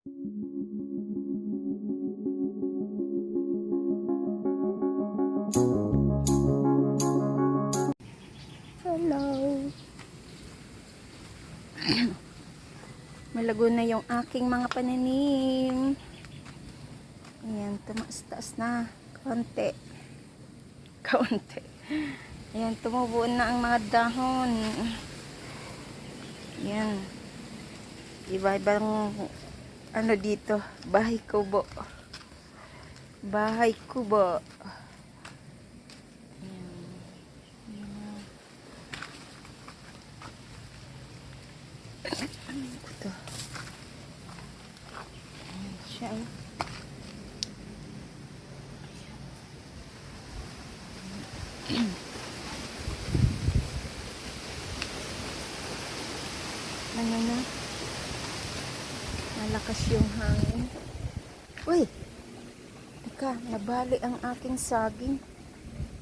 Hello. Malago na yung aking mga pananim. Ayan, tumaas-taas na. Kaunti. Kaunti. Ayan, tumubuo na ang mga dahon. Ayan. Iba-ibang ano dito. Bahay kubo. Bahay kubo. Ayan. Ayan ito? Ayan siya. oh. Ano na? Malakas yung hangin. Uy! Nabali ang aking saging.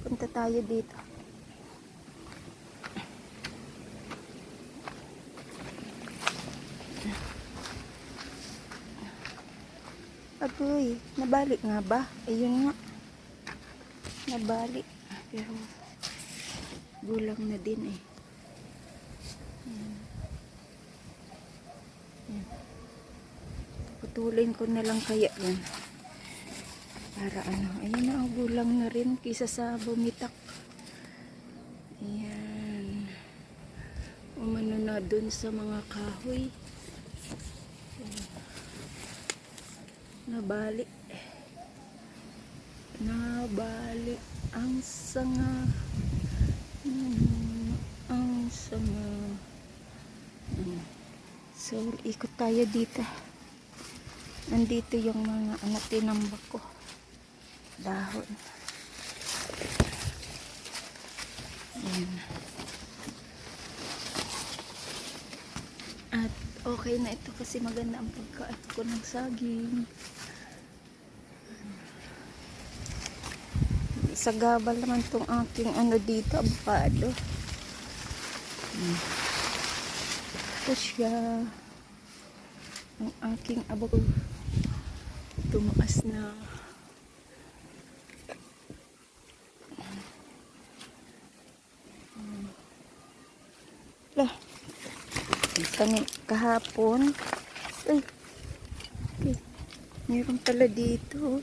Punta tayo dito. Agoy, nabali nga ba? Ayun nga. Nabali. Pero, gulang na din eh. Ayan. Ko na lang kaya yan. Para ano, ayun na, oh, gulang na rin kisa sa bumitak. Ayan. Umano na dun sa mga kahoy. Nabali. Nabali ang sanga. Mm, ang sanga. Mm. So, ikot tayo dito. Nandito yung mga ano tinambak ko. Dahon. Ayan. At okay na ito kasi maganda ang pagkaan ko ng saging. Sagabal naman tong aking ano dito, avocado. Hmm. Ito siya. Ang aking avocado. Tumaas na. Kahapon. Ay. Okay. Meron pala dito.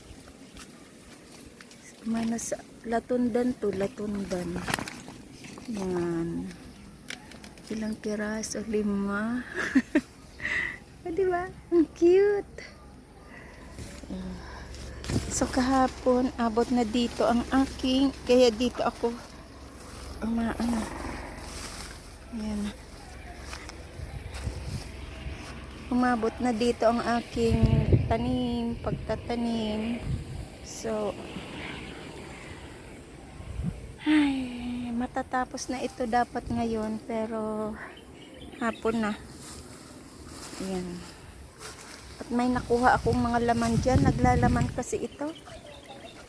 May nasa latundan to, latundan. Yan. Ilang piraso? Lima. ah, di ba? Ang cute. So kahapon, abot na dito ang aking, kaya dito ako, ang mga ano. Ayan. Umabot na dito ang aking tanim, pagtatanim. So, ay, matatapos na ito dapat ngayon, pero hapon na. Ayan. At may nakuha akong mga laman dyan. Naglalaman kasi ito.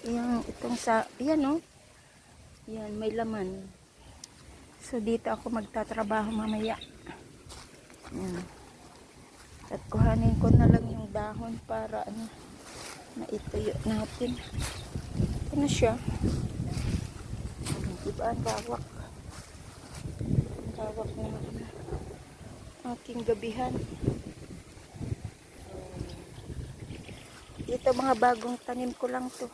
Yung itong sa, yan oh. Yan, may laman. So, dito ako magtatrabaho mamaya. Yan. At kuhanin ko na lang yung dahon para ano, maituyo natin. Ito na siya. Diba ang lawak? Ang lawak na ano, aking gabihan. Ito mga bagong tanim ko lang to.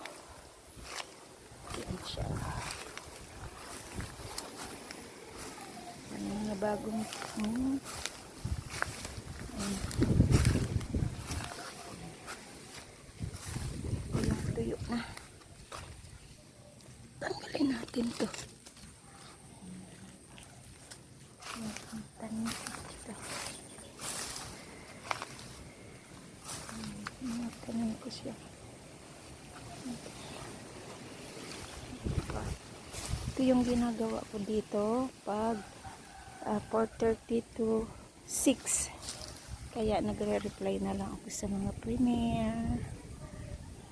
Yan siya. Mga bagong hmm. Yan. Tuyong tuyo na. Tanggalin natin to. Tanim ko. Ito yung ginagawa ko dito pag ah, 4.30 to 6. Kaya nagre-reply na lang ako sa mga premiere.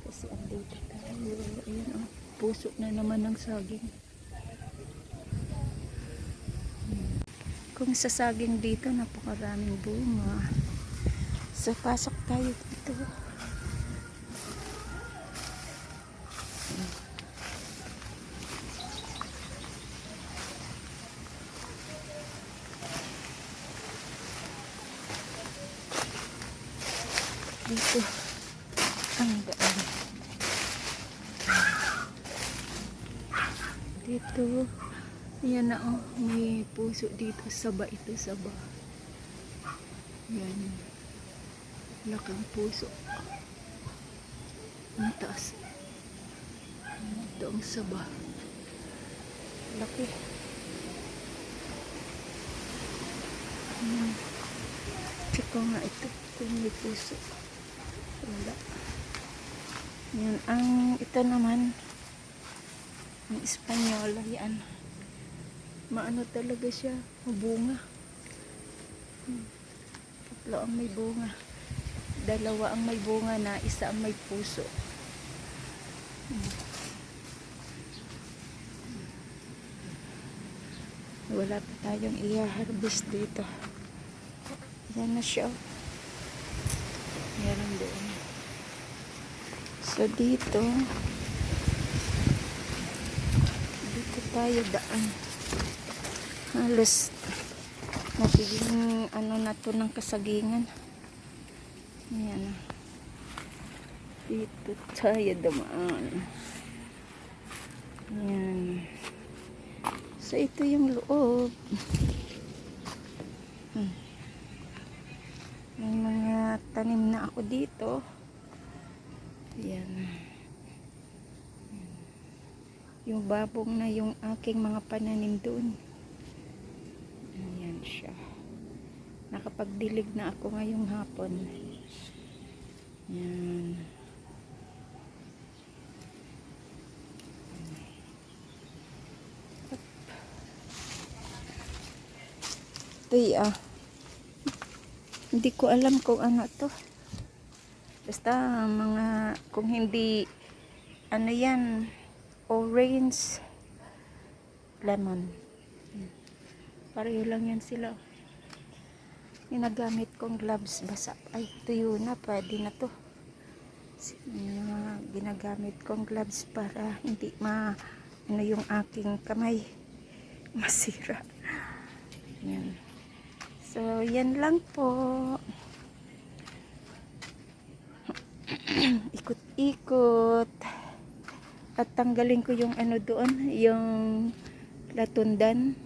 Kasi andito tayo. Ayan oh. Puso na naman ng saging. Kung sa saging dito, napakaraming bunga. So, pasok tayo dito. Dito. Ang daan. Dito. Yan na oh. May puso dito. Saba ito. Saba. Yan. Laking puso. Ang taas. Ito ang saba. Laki. Yan. Check nga ito. Kung may puso. Wala. Yan. Ang ito naman. Ang Espanyola. Yan. Maano talaga siya. Mabunga. Hmm. Tatlo ang may bunga. Dalawa ang may bunga na isa ang may puso. Hmm. Wala pa tayong i-harvest dito. Yan na siya. Meron doon. So dito, dito tayo daan. Halos magiging ano na to ng kasagingan. Ayan. Dito tayo dumaan. Ayan. So ito yung loob. Hmm. May mga tanim na ako dito. Ayan. Yung babong na yung aking mga pananim doon. Ayan siya. Nakapagdilig na ako ngayong hapon. Ayan. Ito ah. Hindi ko alam kung ano to. Basta mga kung hindi ano yan orange lemon. Pareho lang yan sila. Ginagamit kong gloves basa. Ay, tuyo na. Pwede na to. Yung ginagamit kong gloves para hindi ma ano yung aking kamay masira. Yan. So, yan lang po. Ikot-ikot. At tanggalin ko yung ano doon, yung latundan.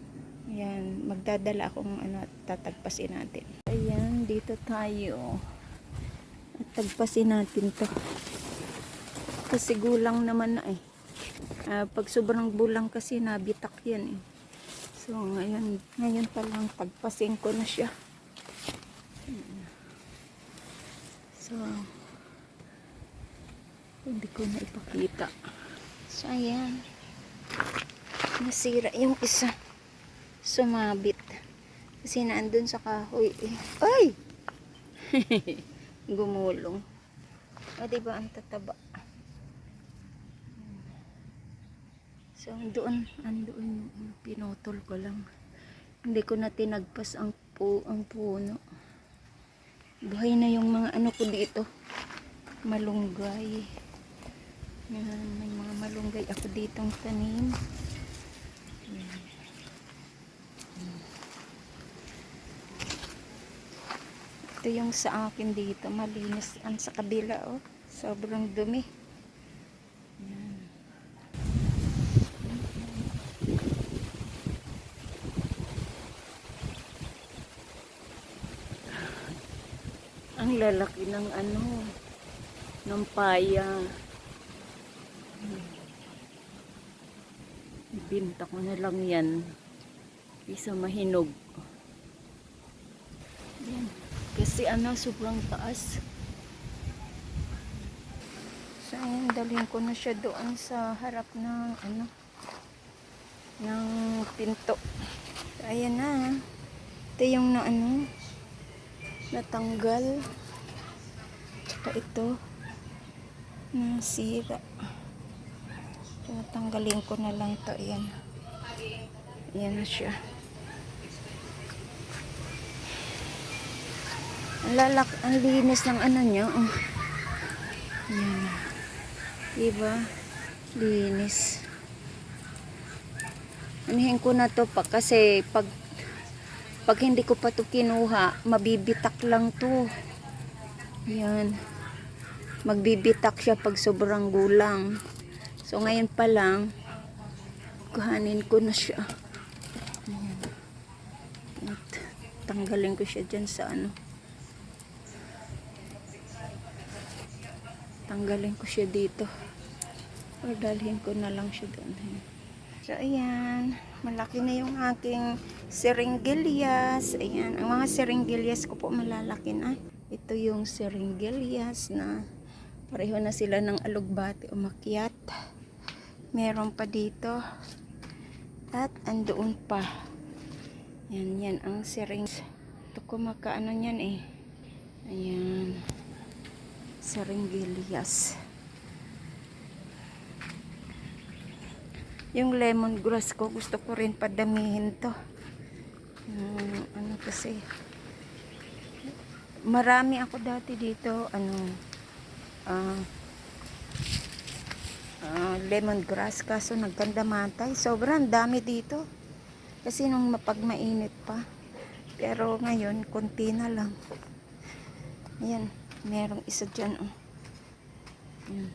Ayan, magdadala akong ano, tatagpasin natin. Ayan, dito tayo. At tagpasin natin to. Kasi gulang naman na eh. Ah, pag sobrang bulang kasi nabitak yan eh. So, ngayon, ngayon pa lang tagpasin ko na siya. So, hindi ko na ipakita. So, ayan. Nasira yung isa. Sumabit. Kasi naandun sa kahoy. Eh. Ay! Gumulong. O, diba ang tataba? So, doon, andoon, yung pinutol ko lang. Hindi ko na tinagpas ang, pu ang puno. Buhay na yung mga ano ko dito. Malunggay. Yan, may mga malunggay ako ditong tanim. Ito yung sa akin dito. Malinis. Ang sa kabila, oh. Sobrang dumi. Yan. Ang lalaki ng ano, ng paya. Binta ko na lang yan. Isa mahinog. Yan. Kasi ano, sobrang taas. So, ayan, dalhin ko na siya doon sa harap ng ano, ng pinto. So, ayan na. Ito yung na ano, natanggal. Tsaka ito, nasira. So, natanggalin ko na lang to. Ayan. Ayan na siya. Ang lalak, ang linis ng ano niya. Oh. Yan. Diba? Linis. Anihin ko na to pa kasi pag pag hindi ko pa to kinuha, mabibitak lang to. Yan. Magbibitak siya pag sobrang gulang. So ngayon pa lang, kuhanin ko na siya. Ayan. At tanggalin ko siya dyan sa ano. Tanggalin ko siya dito. Or dalhin ko na lang siya doon. So, ayan. Malaki na yung aking seringgelias. Ayan. Ang mga seringgelias ko po malalaki na. Ito yung seringgelias na pareho na sila ng alugbati umakyat. Meron pa dito. At andoon pa. Yan, yan ang sering. Ito ko makaano yan eh. Ayan. Seringgelias. Yung lemongrass ko, gusto ko rin padamihin to. Yung, ano kasi, marami ako dati dito, ano, ah, ah, lemongrass, kaso nagkanda matay. Sobrang dami dito. Kasi nung mapagmainit pa. Pero ngayon, konti na lang. Ayan, merong isa dyan, oh. Ayan.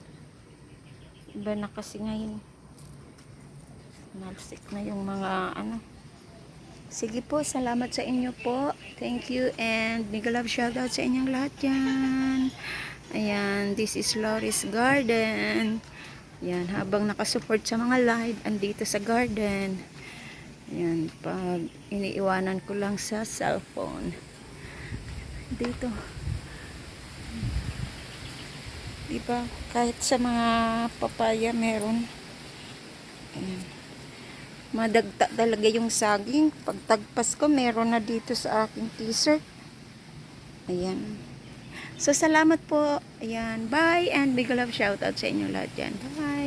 Iba na kasi ngayon. Nalsik na yung mga ano. Sige po, salamat sa inyo po. Thank you and big love shoutout sa inyong lahat dyan. Ayan, this is Loris Garden. Ayan, habang nakasupport sa mga live, andito sa garden. Ayan, pag iniiwanan ko lang sa cellphone. Dito. Diba, kahit sa mga papaya meron. Ayan. Madagta talaga yung saging. Pagtagpas ko, meron na dito sa aking t-shirt. Ayan. So, salamat po. Ayan. Bye and big love shoutout sa inyo lahat dyan. Bye.